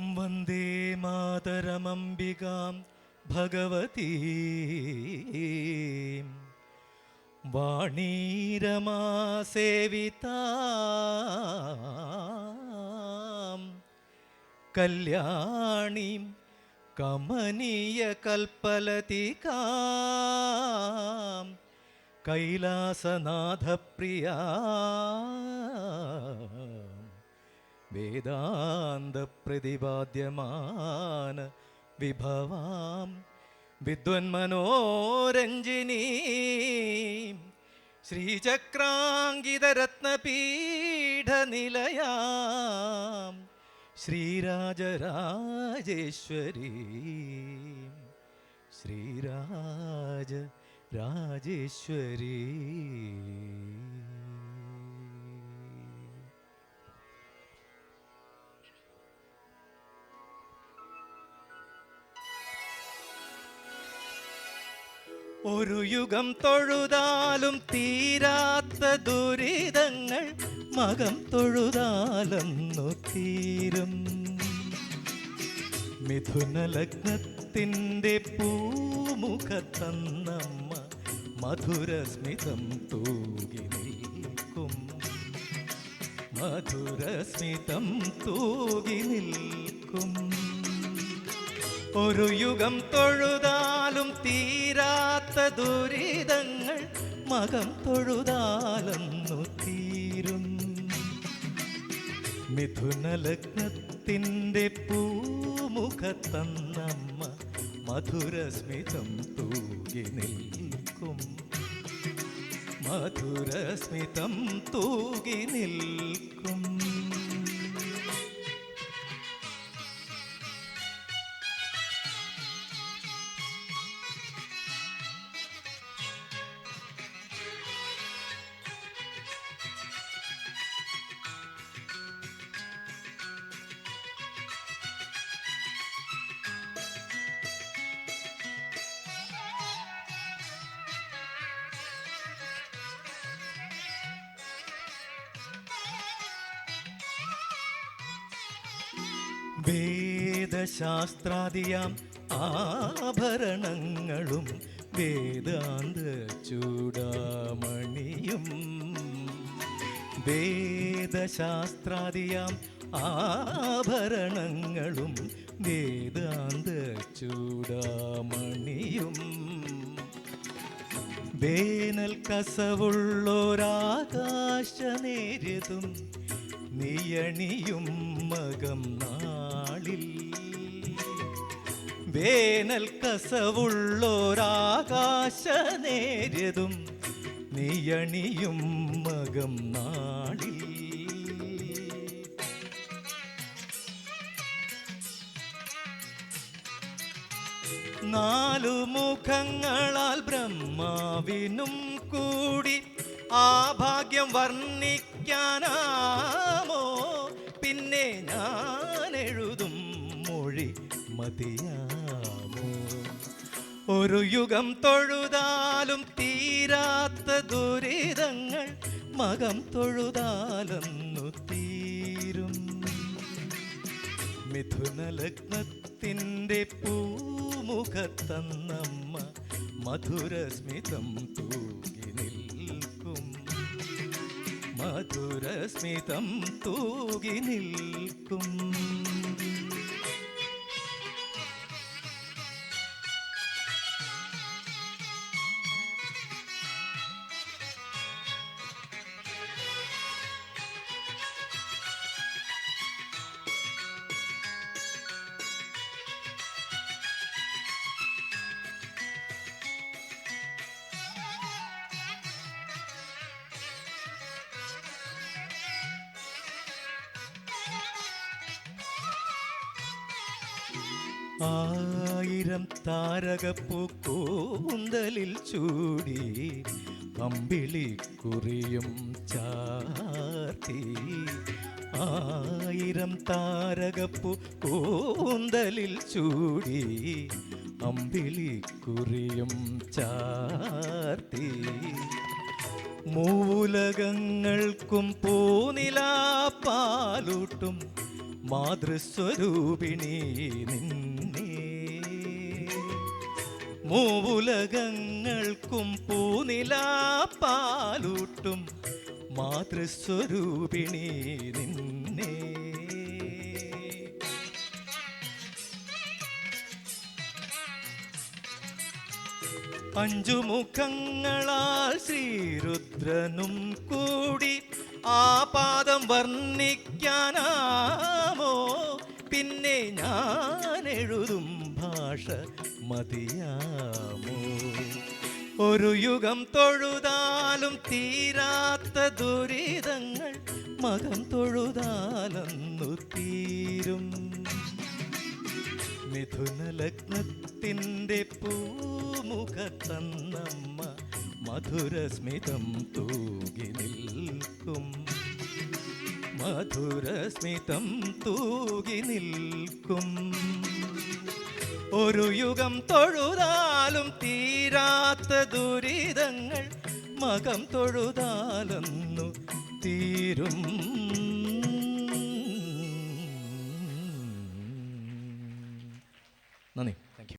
വന്ദേ മാതരമംബികാം ഭഗവതീ. വാണീരമാസേവിതാം. കല്യാണീം കമനീയ കൽപ്പലതികാം കൈലാസനാഥപ്രിയ. വേദാന്തപ്രതിപാദ്യമാന വിഭവാം വിദ്വന്മനോരഞ്ജിനീ ശ്രീചക്രാങ്കിതരത്നപീഠനിലയാം ശ്രീരാജരാജേശ്വരീ ശ്രീരാജ രാജേശ്വരീ ഒരു യുഗം തൊഴുതാലും തീരാത്ത ദുരിതങ്ങൾ മകം തൊഴുതാലും തീരും മിഥുന ലഗ്നത്തിന്റെ പൂമുഖത്തന്നമ്മ മധുരസ്മിതം തൂകി നിൽക്കും. മധുരസ്മിതം തൂകി നിൽക്കും. ഒരു യുഗം തൊഴുതാലും തീരാത്ത ദുരിതങ്ങൾ മകം തൊഴുതാലെന്നു തീരും മിഥുനലഗ്നത്തിന്റെ പൂമുഖത്തന്നമ്മ മധുരസ്മിതം തൂകി നിൽക്കും. മധുരസ്മിതം തൂകി നിൽക്കും. വേദശാസ്ത്രാദിയാം ആഭരണങ്ങളും വേദാന്ത ചൂടാമണിയും വേദശാസ്ത്രാദിയാം ആഭരണങ്ങളും വേദാന്ത ചൂടാമണിയും വേനൽ കസവുള്ളൊരാകാശ നേരിയതും നിയണിയും മകം നാളിൽ. വേനൽ കസവുള്ളൊരാകാശ നേരിയതും നിയണിയും മകം നാളിൽ. നാലു മുഖങ്ങളാൽ ബ്രഹ്മാവിനും കൂടി ആ ഭാഗ്യം വർണിക്കാനാമോ? പിന്നെ ഞാൻ എഴുതും മൊഴി മതിയാമോ? ഒരു യുഗം തൊഴുതാലും തീരാത്ത ദുരിതങ്ങൾ മകം തൊഴുതാലെന്നു തീരും. മിഥുന ലഗ്നത്തിന്റെ പൂമുഖത്തന്നമ്മ മധുരസ്മിതം തൂകി നിൽക്കും. മധുരസ്മിതം തൂകി നിൽക്കും. ആയിരം താരകപ്പൂക്കൂന്തലിൽ ചൂടി അമ്പിളി കുറിയും ചാർത്തി. ആയിരം താരകപ്പൂ കൂന്തലിൽ ചൂടി അമ്പിളി കുറിയും ചാർത്തി. മൂലകങ്ങൾക്കും പൂനിലാ പാലൂട്ടും മാതൃസ്വരൂപിണി നിന്നെ. മൂവുലകങ്ങൾക്കും പൂനിലാപ്പാലൂട്ടും മാതൃസ്വരൂപിണി നിന്നെ. അഞ്ചു മുഖങ്ങളാൽ ശ്രീരുദ്രനും കൂടി ആ പാദം വർണിക്കാനാമോ? പിന്നെ ഞാൻ എഴുതും ഭാഷ മതിയാമോ? ഒരു യുഗം തൊഴുതാലും തീരാത്ത ദുരിതങ്ങൾ മകം തൊഴുതാലെന്നു തീരും. മിഥുനലഗ്നത്തിന്റെ പൂമുഖത്തന്നമ്മ മധുരസ്മിതം തൂകി നിൽക്കും. മധുരസ്മിതം തൂകി നിൽക്കും. ഒരു യുഗം തൊഴുതാലും തീരാത്ത ദുരിതങ്ങൾ മകം തൊഴുതാലെന്നു തീരും.